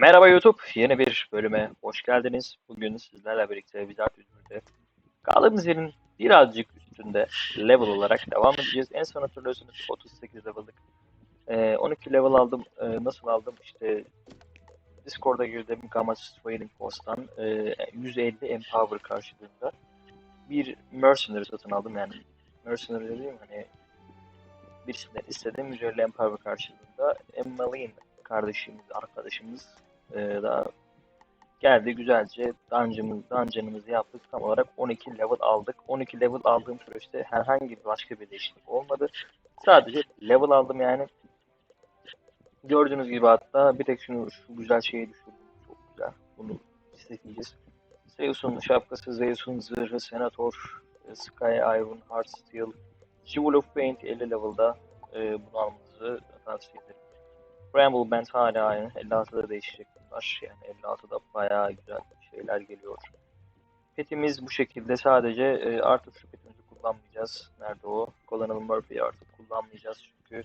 Merhaba YouTube, yeni bir bölüme hoş geldiniz. Bugün sizlerle birlikte Wizard Üzmür'de kaldığımız yerin birazcık üstünde level olarak devam edeceğiz. En son hatırlıyorsunuz 38 level'lık. Ee, 12 level aldım. Ee, nasıl aldım? İşte Discord'a girdim Gamma Trading Post'tan ee, 150 Empower karşılığında bir Mercenary satın aldım yani. Mercenary dediğim hani birisinden istediğim 150 Empower karşılığında Emmeline kardeşimiz, arkadaşımız e, da geldi güzelce dungeon'ımız, dungeon'ımızı yaptık. Tam olarak 12 level aldık. 12 level aldığım süreçte herhangi bir başka bir değişiklik olmadı. Sadece level aldım yani. Gördüğünüz gibi hatta bir tek şunu şu güzel şeyi düşürdüm. Çok güzel. Bunu isteyeceğiz. Zeus'un şapkası, Zeus'un zırhı, Senator, e, Sky Iron, Heart Steel, Jewel of Paint 50 level'da e, bunu almanızı tavsiye ederim. Bramble Band hala aynı. 56'da değişecek bunlar. Yani 56'da bayağı güzel şeyler geliyor. Petimiz bu şekilde sadece e, artık şu petimizi kullanmayacağız. Nerede o? Colonel Murphy'yi artık kullanmayacağız çünkü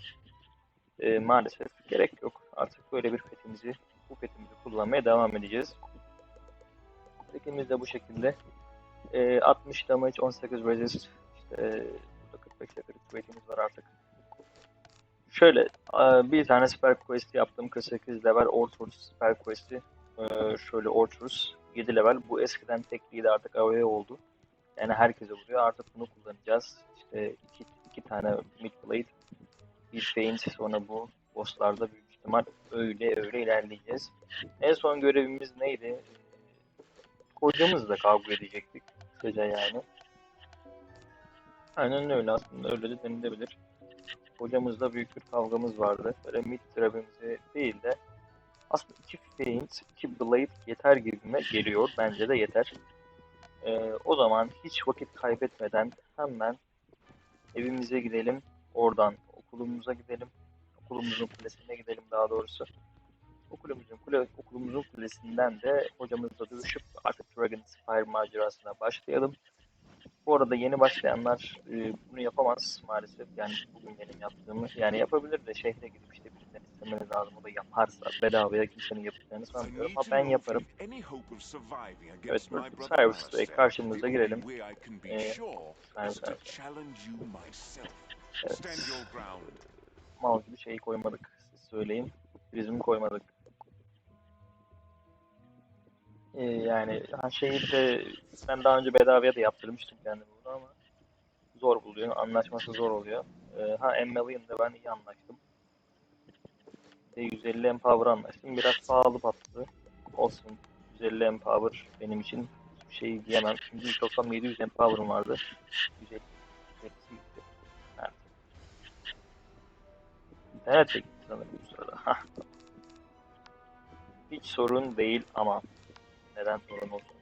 e, maalesef gerek yok. Artık böyle bir petimizi, bu petimizi kullanmaya devam edeceğiz. Petimiz de bu şekilde. E, 60 damage, 18 resist, işte burada 45 level ratingimiz var artık. Şöyle e, bir tane Super Quest yaptım. 48 level Orthros Super Quest'i. E, Şöyle Orthros 7 level. Bu eskiden tekliydi artık AoE oldu. Yani herkese vuruyor. Artık bunu kullanacağız. İşte iki, iki tane mid blade, bir feint sonra bu bosslarda büyük ihtimal öyle öyle ilerleyeceğiz. En son görevimiz neydi? Kocamızla kavga edecektik. Kısaca yani. Aynen öyle aslında öyle de denilebilir hocamızla büyük bir kavgamız vardı. Böyle mid grabimizi değil de aslında iki feint, iki blade yeter gibime geliyor. Bence de yeter. Ee, o zaman hiç vakit kaybetmeden hemen evimize gidelim. Oradan okulumuza gidelim. Okulumuzun kulesine gidelim daha doğrusu. Okulumuzun, kule, okulumuzun kulesinden de hocamızla dövüşüp artık Dragon Spire macerasına başlayalım. Bu arada yeni başlayanlar e, bunu yapamaz maalesef. Yani bugün benim yaptığımı yani yapabilir de şehre gidip işte birinden istemeniz lazım. O da yaparsa bedavaya kimsenin yapacağını sanmıyorum. Ama ben yaparım. Evet, Cyrus Bey karşımıza girelim. Ee, evet. Mal gibi şeyi koymadık. Siz söyleyin. Prizmi koymadık. Ee, yani şeyi de ben daha önce bedavaya da yaptırmıştım kendim bunu ama zor buluyor. Anlaşması zor oluyor. Ee, ha Emmeline'de ben iyi anlaştım. De 150 Empower anlaştım. Biraz pahalı patladı. Olsun. 150 Empower benim için hiçbir şey diyemem. Çünkü toplam 700 Empower'ım vardı. 150 gitti. Evet. İnternet de gitti sanırım bu sırada. Hiç sorun değil ama neden sorun olsun.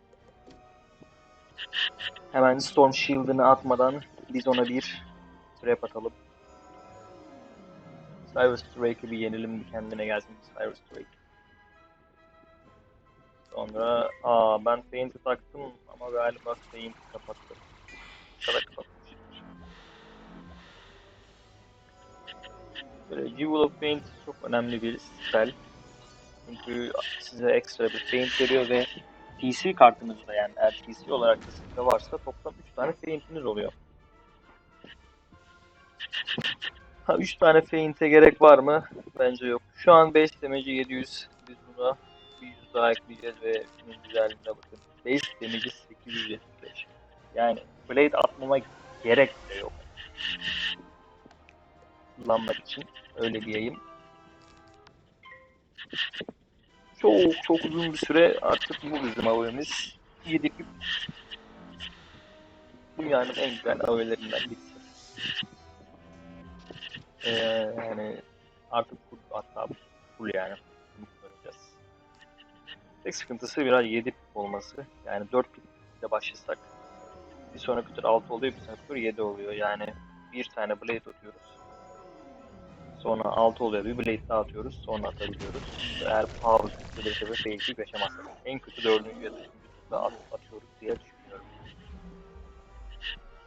Hemen Storm Shield'ını atmadan biz ona bir trap atalım. Cyrus Drake'i bir yenelim bir kendine gelsin Cyrus Drake. Sonra aa ben Feint'i taktım ama galiba Feint'i kapattım. Ya da kapatmıştır. Böyle Jewel of Feint çok önemli bir spell. Çünkü size ekstra bir feint veriyor ve TC kartınızda yani eğer TC olarak da sizde varsa toplam 3 tane feintiniz oluyor. Ha 3 tane feinte gerek var mı? Bence yok. Şu an 5 demeci 700. Biz buna bir 100 daha ekleyeceğiz ve şunun güzelliğine bakın. 5 demeci 875. Yani blade atmama gerek de yok. Kullanmak için öyle diyeyim. Çok çok uzun bir süre artık bu bizim avemiz. Yedik. Dünyanın en güzel avelerinden birisi. Ee, yani artık hatta full yani. Kullanacağız. Tek sıkıntısı biraz 7 pip olması. Yani 4 pip ile başlasak bir sonraki tur 6 oluyor, bir sonraki tur 7 oluyor. Yani bir tane blade atıyoruz. Sonra 6 oluyor. Bir blade daha atıyoruz. Sonra atabiliyoruz. Eğer power gelirse ve fail'i yaşamazsak. En kötü 4. ya da 3. turda at, atıyoruz diye düşünüyorum.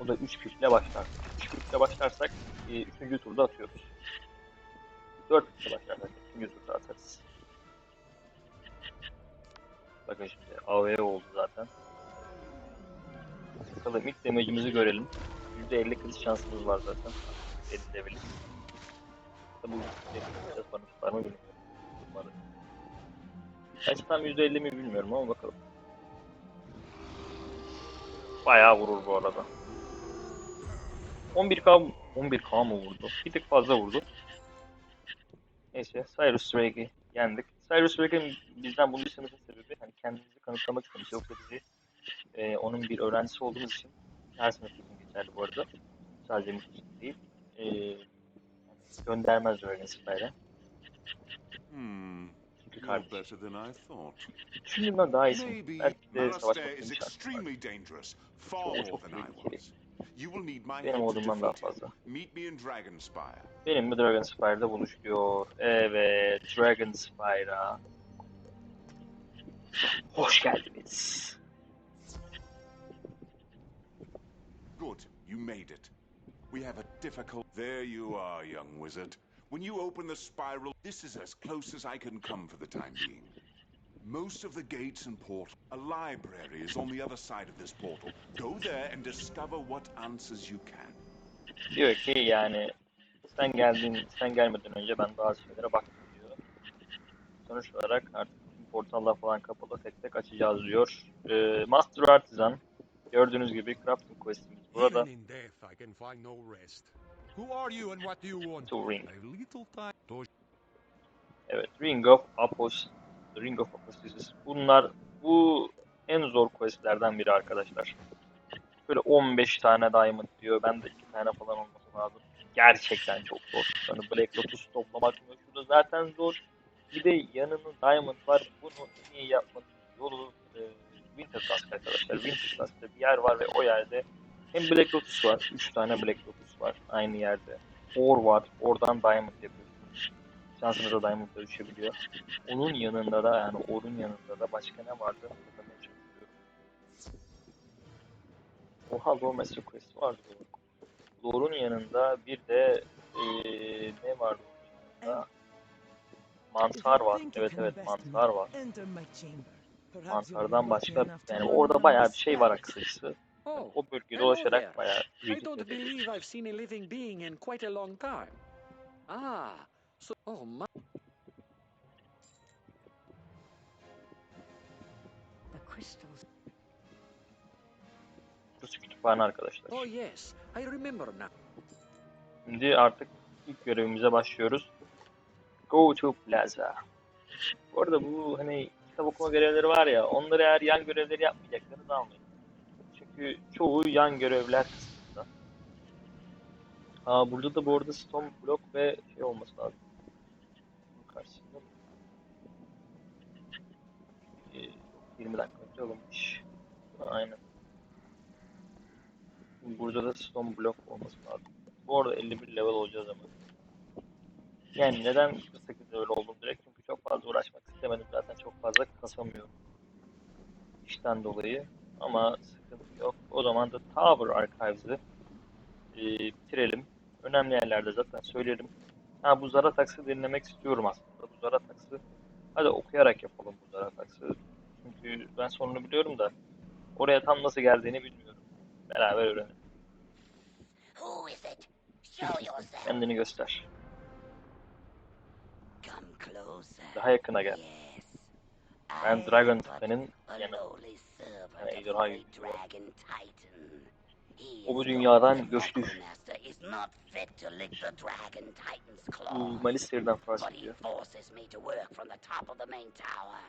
O da 3 piple başlar. 3 piple başlarsak 3. turda atıyoruz. 4 piple başlarsak 3. turda atarız. Bakın şimdi AV oldu zaten. Bakalım ilk damage'imizi görelim. %50 kriz şansımız var zaten. 50 Tabi bu biraz bana tutar mı bilmiyorum. Umarım. Tam %50 mi bilmiyorum ama bakalım. Bayağı vurur bu arada. 11k 11k mı vurdu? Bir tık fazla vurdu. Neyse Cyrus Drake'i yendik. Cyrus Drake'in bizden bunu istemesinin sebebi hani kendimizi kanıtlamak için yoksa bizi e, onun bir öğrencisi olduğumuz için her sınıf için geçerli bu arada. Sadece mutlu değil. E, göndermez Spy'e. Hmm, Çünkü you're kardeş. better than I thought. Düşündüğümden daha iyisin. Belki de savaş extremely dangerous, far more than I was. You will need my Benim ordumdan daha fazla. Meet me in Dragonspire. Benim mi Dragon Spire'da buluşuyor? Evet, Dragon Spire'a. Hoş geldiniz. Good, you made it. We have a difficult. There you are, young wizard. When you open the spiral, this is as close as I can come for the time being. Most of the gates and portal. A library is on the other side of this portal. Go there and discover what answers you can. Diyor ki yani sen geldin, sen gelmeden önce ben bazı şeylere baktım diyor. Sonuç olarak artık portallar falan kapalı tek tek açacağız diyor. Ee, Master Artisan gördüğünüz gibi crafting questimiz burada. To ring. Evet, Ring of Apos, Ring of Apostasis. Bunlar bu en zor questlerden biri arkadaşlar. Böyle 15 tane diamond diyor. Ben de 2 tane falan olması lazım. Gerçekten çok zor. Yani Black Lotus toplamak mı? Şurada zaten zor. Bir de yanının diamond var. Bunu en iyi yapmanın yolu e, Winter Tusk arkadaşlar. Winter Tusk'ta bir yer var ve o yerde hem Black Lotus var. 3 tane Black Lotus var aynı yerde. Or var. Oradan diamond yapıyorsunuz. Şansınıza diamond da düşebiliyor. Onun yanında da yani Or'un yanında da başka ne vardı? Oha Lore Master Quest vardı. Lore'un yanında bir de eee ne vardı yanında? Mantar var. Evet evet mantar var. Mantardan başka yani orada bayağı bir şey var açıkçası. Oh, O hello dolaşarak bayağı I don't believe I've seen a living being in quite a long time. Ah, so oh my. The crystals. Burası kütüphane arkadaşlar. Oh yes, I remember now. Şimdi artık ilk görevimize başlıyoruz. Go to Plaza. Bu arada bu hani kitap okuma görevleri var ya onları eğer yan görevleri yapmayacaksanız almayın. Çünkü çoğu yan görevler kısmında. Aa burada da bu arada stone block ve şey olması lazım. Bunun karşısında Ee, 20 dakika önce alınmış. Aynen. Burada da stone block olması lazım. Bu arada 51 level olacağız ama. Yani neden 48 level oldum direkt? Çünkü çok fazla uğraşmak istemedim. Zaten çok fazla kasamıyorum. İşten dolayı. Ama sıkıntı yok. O zaman da Tower Archives'ı e, bitirelim. Önemli yerlerde zaten söylerim. Ha bu Zaratax'ı dinlemek istiyorum aslında. Bu Zaratax'ı hadi okuyarak yapalım bu Zaratax'ı. Çünkü ben sonunu biliyorum da oraya tam nasıl geldiğini bilmiyorum. Beraber öğrenelim. Who is it? Show yourself. Kendini göster. Daha yakına gel. Ben Dragon Titan'ın yani yani O bu dünyadan göçtü. Bu the main tower.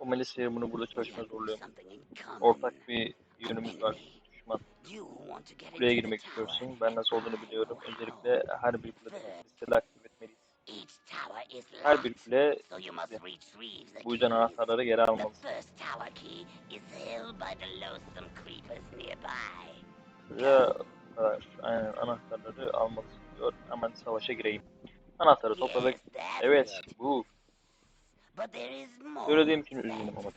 O Malister bunu burada çalışmaya zorluyor. Ortak bir yönümüz var. Düşman. Buraya girmek istiyorsun. Ben nasıl olduğunu biliyorum. Öncelikle her bir kule listeli Her bir the Bu yüzden anahtarları geri nearby. Ve aynen, anahtarları almalısın diyor. Hemen savaşa gireyim. Anahtarı topla ve Yes, that's evet bu. Söylediğim için üzgünüm ama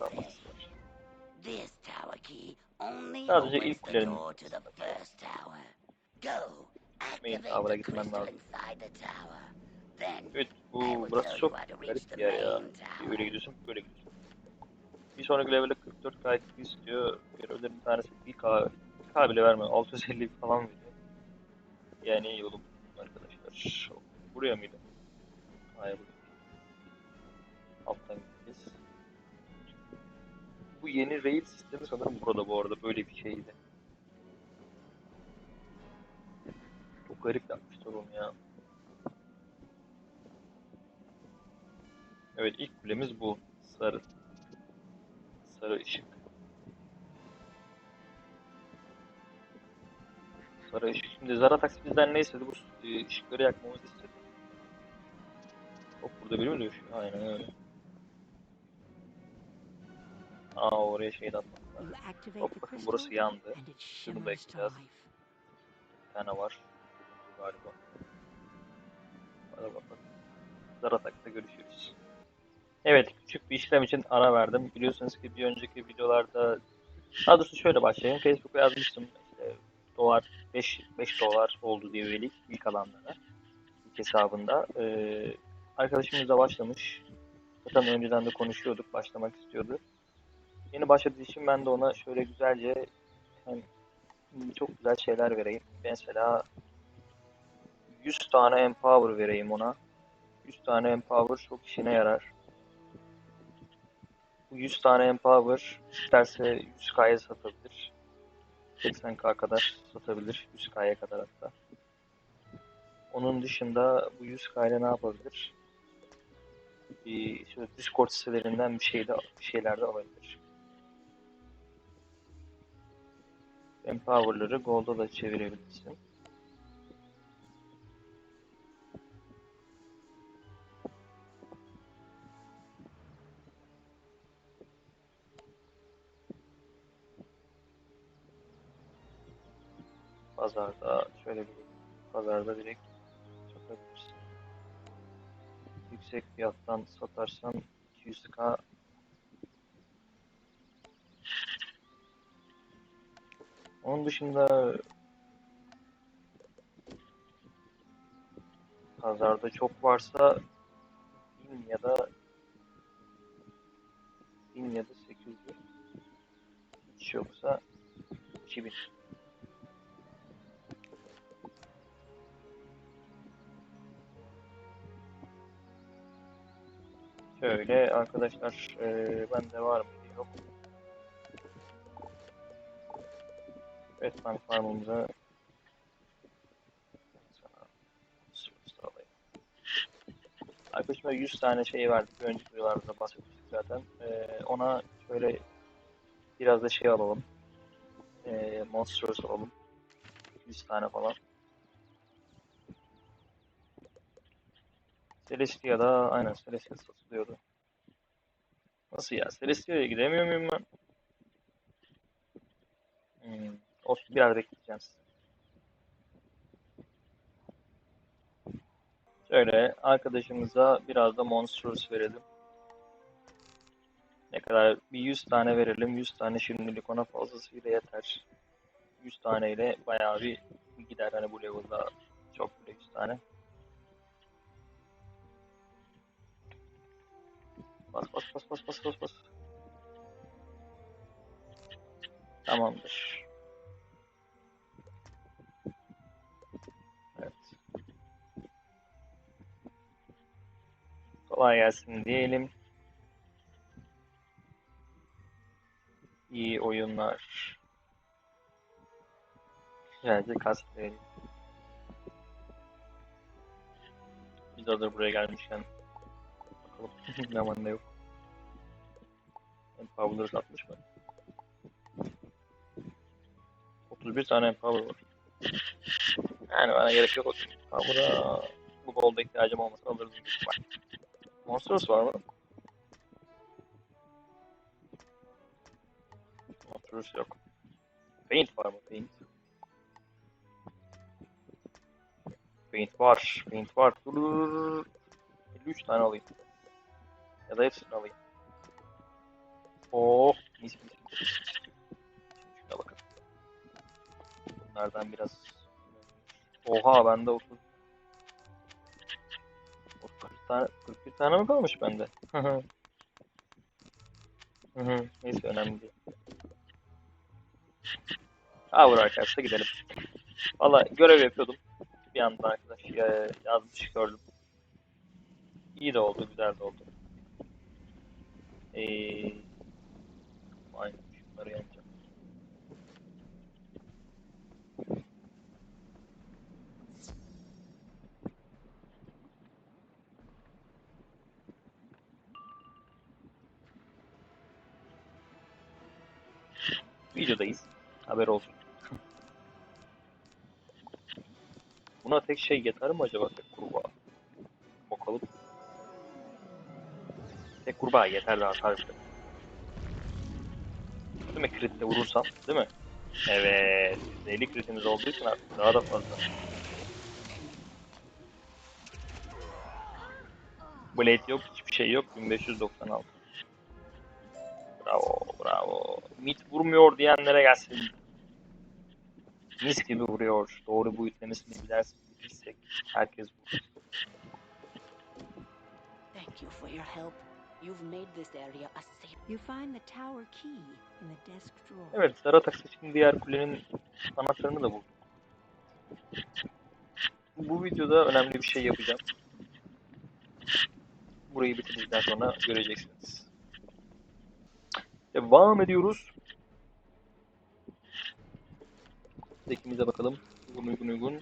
only Sadece ilk kulenin Main tower'a crystal lazım. Evet bu burası çok garip bir yer ya. öyle gidiyorsun böyle gidiyorsun. Bir sonraki level'e 44 KXP istiyor. Görevlerin bir tanesi 1K, 1K bile vermiyor. 650 falan veriyor. Yani iyi yolum arkadaşlar. Buraya mıydı? Hayır buraya. Alttan gideceğiz. Bu yeni raid sistemi sanırım burada bu arada böyle bir şeydi. Çok garip yapmışlar onu ya. Evet ilk kulemiz bu. Sarı. Sarı ışık. Sarı ışık. Şimdi Zaratax bizden ne istedi? Bu e, ışıkları yakmamızı istedi. Hop burada biri mi dövüşüyor? Aynen öyle. Aa oraya şey atmak Hop bakın burası yandı. Şunu life. Bir tane var. Galiba. Hadi bakalım. Zaratak'ta görüşürüz. Evet, küçük bir işlem için ara verdim. Biliyorsunuz ki bir önceki videolarda, daha doğrusu şöyle başlayayım. Facebook'a yazmıştım. İşte dolar, 5, 5 dolar oldu diye üyelik ilk alanlara. İlk hesabında. Ee, arkadaşımız da başlamış. Zaten önceden de konuşuyorduk, başlamak istiyordu. Yeni başladığı için ben de ona şöyle güzelce hem çok güzel şeyler vereyim. Mesela 100 tane Empower vereyim ona. 100 tane Empower çok işine yarar. Bu 100 tane Empower isterse 100k'ya satabilir. 80k kadar satabilir. 100k'ya kadar hatta. Onun dışında bu 100k ile ne yapabilir? Bir şöyle Discord sitelerinden bir şey de bir şeyler de alabilir. Empower'ları Gold'a da çevirebilirsin. Pazarda şöyle bir pazarda direkt satabilirsin. Yüksek fiyattan satarsan 200k Onun dışında pazarda çok varsa 1000 ya da 1000 ya da 800 hiç yoksa 2000 Şöyle arkadaşlar eee bende var mı? Yok. Batman farmımıza. Arkadaşıma 100 tane şey verdik. Önceki videolarda bahsetmiştik zaten. Eee, ona şöyle biraz da şey alalım. Eee Monsters alalım. 100 tane falan. Celestia'da aynen Celestia satılıyordu. Nasıl ya? Celestia'ya gidemiyor muyum ben? Hmm. Olsun biraz bekleyeceğim. Şöyle arkadaşımıza biraz da Monsters verelim. Ne kadar? Bir 100 tane verelim. 100 tane şimdilik ona fazlasıyla yeter. 100 taneyle bayağı bir gider hani bu level'da çok bile 100 tane. Bas bas bas bas bas bas bas. Tamamdır. Evet. Kolay gelsin diyelim. İyi oyunlar. Güzelce kastlayalım. Biz hazır buraya gelmişken ne yok. Empower'ları satmış mı? 31 tane Empower var. Yani bana gerek yok. Empower'a bu golda ihtiyacım olmasa alırız ihtimal. Monsters var mı? Monsters yok. Paint var mı? Paint. Paint var. Paint var. Dur. 53 tane alayım. Ya da hepsini alayım. Oh, mis mis. Şuna bakın. Bunlardan biraz. Oha bende 30. 40 tane, 41 tane mi kalmış bende? Hı hı. Neyse önemli değil. Aa vur arkadaşlar gidelim. Valla görev yapıyordum. Bir anda arkadaş ya- yazmış gördüm. İyi de oldu, güzel de oldu. Ee, aynen. Videodayız. Haber olsun. Buna tek şey yeter mi acaba tek kurbağa? Bakalım. Tek kurbağa yeter daha harbiden. Değil mi kritle vurursam? Değil mi? Evet. %50 kritimiz olduğu için artık daha da fazla. Blade yok, hiçbir şey yok. 1596. Bravo, bravo. Mit vurmuyor diyenlere gelsin. Mis gibi vuruyor. Doğru bu yüklemesini bilersin, bilirsek herkes vurur. Thank you for your help. You've made this area a safe. You find the tower key in the desk drawer. Evet, Zaratak seçkin diğer kulenin anahtarını da buldum. Bu videoda önemli bir şey yapacağım. Burayı bitirdikten sonra göreceksiniz. Devam ediyoruz. Tekimize bakalım. Uygun uygun uygun.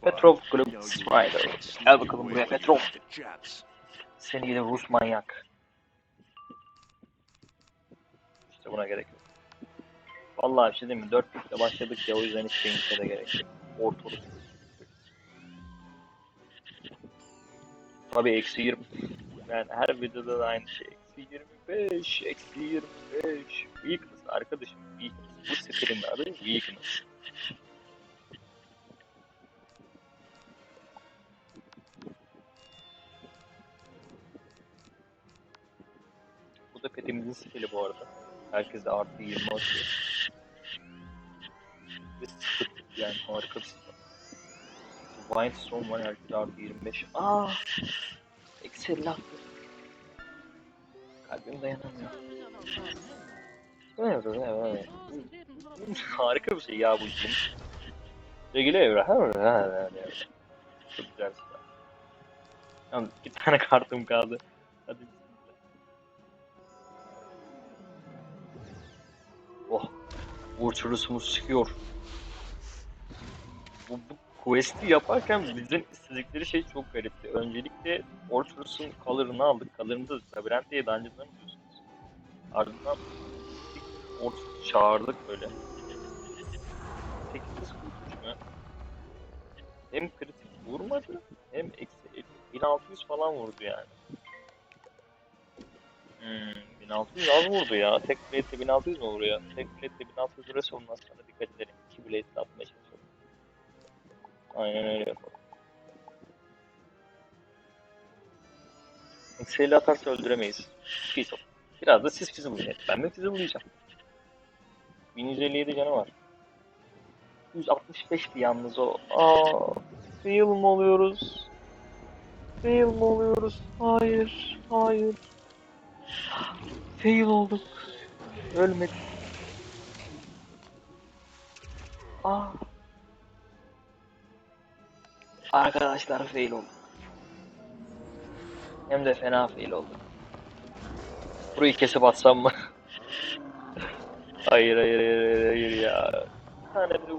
Far. Petrov you Spider. Gel bakalım buraya Petrov. Seni de Rus manyak. İşte buna gerek yok. Vallahi bir şey değil mi? Dört bitle başladık ya o yüzden hiç şeyimize de gerek yok. Ortalık. Tabii eksi 20. Yani her videoda da aynı şey. Eksi 25, eksi 25. Weakness arkadaşım. Weakness. Bu siterin adı Weakness. Bu da petimizin stili bu arada. Herkes de artı 20 atıyor. Ve sıfır yani harika bir stil. Wildstone var herkes artı 25. Aa! Eksi 50 attı. Kalbim dayanamıyor. Evet, evet, evet. Harika bir şey ya bu işin. Sevgili Evra. Çok güzel. Yalnız iki tane kartım kaldı. Vulture'umuz çıkıyor. Bu, bu quest'i yaparken bizden istedikleri şey çok garipti. Öncelikle Orturus'un color'ını aldık. Color'ını da labirent diye dungeon'dan biliyorsunuz. Ardından Orturus'u çağırdık böyle. 8 kurtmuş Hem kritik vurmadı hem eksi 50. 1600 falan vurdu yani. Hmm, 1600 az vurdu ya. Tek blade'de 1600 mi vuruyor? Tek blade'de 1600 vuruyorsa ondan sonra dikkat edelim. İki blade'de atmaya çalışalım. Aynen öyle yapalım. Eksi 50 atarsa öldüremeyiz. Peace. Biraz da siz bizi bulacak. Ben de sizi bulacağım. 1157 canı var. 165'ti yalnız o. Aa, fail mi oluyoruz? Fail mi oluyoruz? Hayır, hayır. Fail olduk. Ölmedik. Aa. Arkadaşlar fail olduk. Hem de fena fail olduk. Burayı kesip atsam mı? hayır, hayır, hayır, hayır ya. Bir tane bile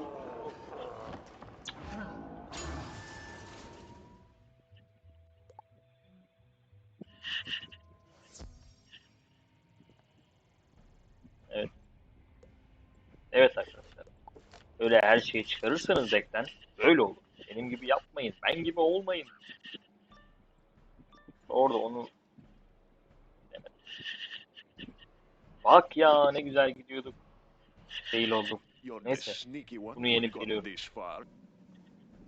Öyle her şeyi çıkarırsanız deckten böyle olur. Benim gibi yapmayın. Ben gibi olmayın. Orada onu demedim. Bak ya ne güzel gidiyorduk. Fail olduk. Neyse. Bunu yenip geliyorum.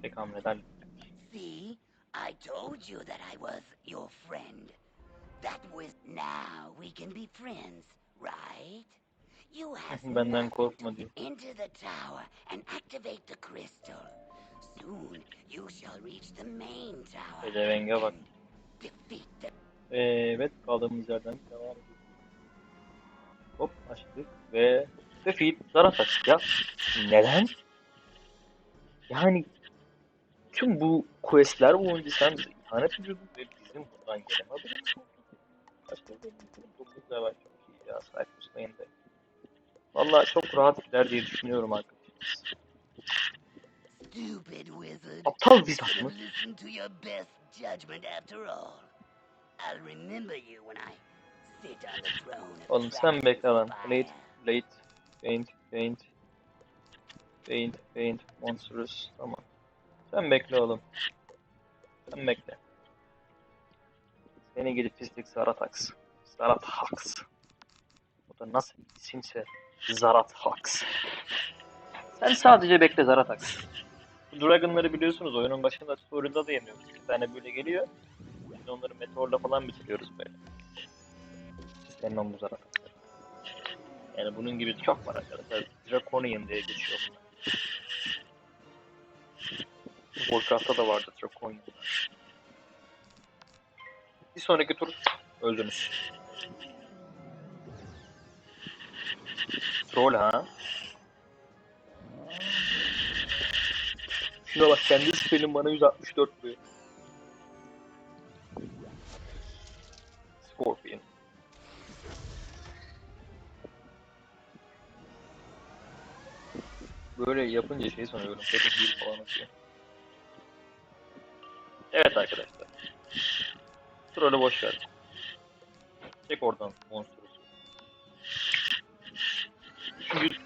Tek hamleden. See? I told you that I was your friend. That was now we can be friends, right? Benden korkma diyor. enter the tower and activate the crystal. Soon you shall reach the main tower Pezevenge bak. and defeat the Evet kaldığımız yerden devam ediyoruz. Hop açtık ve defeat Zaratak ya neden? Yani tüm bu questler boyunca sen ihanet ediyordun ve bizim buradan gelen haberimiz oldu. Başka bir bölüm 9 level çok iyi ya Cyprus Lane'de. Valla çok rahat gider diye düşünüyorum arkadaşlar. Aptal You wizard should mı? have listened to your best judgment after all. I'll remember you when I sit on the throne of Oğlum sen bekle lan. Late, late, faint, faint, faint, faint, monstrous. Tamam. Sen bekle oğlum. Sen bekle. Seni gidip pislik Zaratax. Zaratax. Bu da nasıl bir isimse Zaratax. Sen sadece bekle Zaratax. Dragon'ları biliyorsunuz oyunun başında story'da da yeniyoruz. Bir tane böyle geliyor. Biz onları meteorla falan bitiriyoruz böyle. İstemem bu Zaratax'ları. Yani bunun gibi çok var arkadaşlar. Draconian diye geçiyor bunlar. Warcraft'ta da vardı Draconian. Bir sonraki tur öldünüz. Troll ha? Şuna bak kendi spell'in bana 164 vuruyor. Scorpion. Böyle yapınca şey sanıyorum. Heal falan atıyor. Evet arkadaşlar. Troll'ü boş ver. Çek oradan Monster'ı. Çünkü